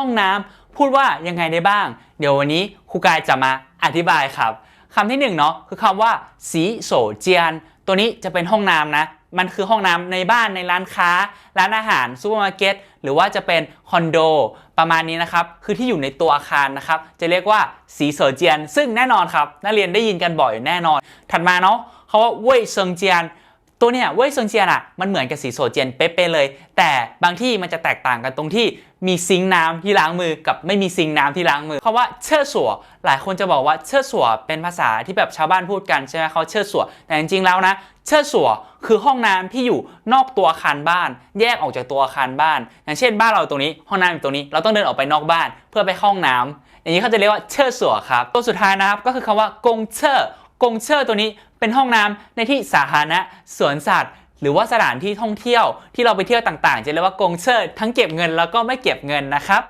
ห้องน้ำพูดว่ายังไงได้บ้าง เดี๋ยววันนี้ครูกายจะมาอธิบายครับคำที่หนึ่งเนาะคือคำว่าสีโสเจียน ตัวนี้จะเป็นห้องน้ำนะ มันคือห้องน้ำในบ้านในร้านค้า ร้านอาหารซูเปอร์มาร์เก็ตหรือว่าจะเป็นคอนโดประมาณนี้นะครับ คือที่อยู่ในตัวอาคารนะครับ จะเรียกว่าสีเสเจียน ซึ่งแน่นอนครับ นักเรียนได้ยินกันบ่อยแน่นอน ถัดมาเนาะเขาว่าเว่ยเซิงเจียน ตัวเนี่ยเว่ยเซิงเจียนอะมันเหมือนกับสีโซเจียนเป๊ะๆเลย แต่บางที่มันจะแตกต่างกันตรงที่มีซิงน้ำที่ล้างมือกับไม่มีซิงน้ำที่ล้างมือเพราะว่าเชิดสัวหลายคนจะบอกว่าเชิดสัวเป็นภาษาที่แบบชาวบ้านพูดกันใช่ไหมเขาเชิดสัวแต่จริงๆแล้วนะเชิดสัวคือห้องน้ำที่อยู่นอกตัวอาคารบ้าน แยกออกจากตัวอาคารบ้าน อย่างเช่นบ้านเราตรงนี้ ห้องน้ำอยู่ตรงนี้เราต้องเดินออกไปนอกบ้านเพื่อไปห้องน้ำอย่างนี้เขาจะเรียกว่าเชิดสัวครับตัวสุดท้ายนะครับก็คือคำว่ากงเชอร์ กงเชอร์ตัวนี้เป็นห้องน้ำในที่สาธารณะสวนสัตว์หรือว่าสถานที่ท่องเที่ยวที่เราไปเที่ยวต่างๆ จะเรียกว่ากงเชิดทั้งเก็บเงินแล้วก็ไม่เก็บเงินนะครับ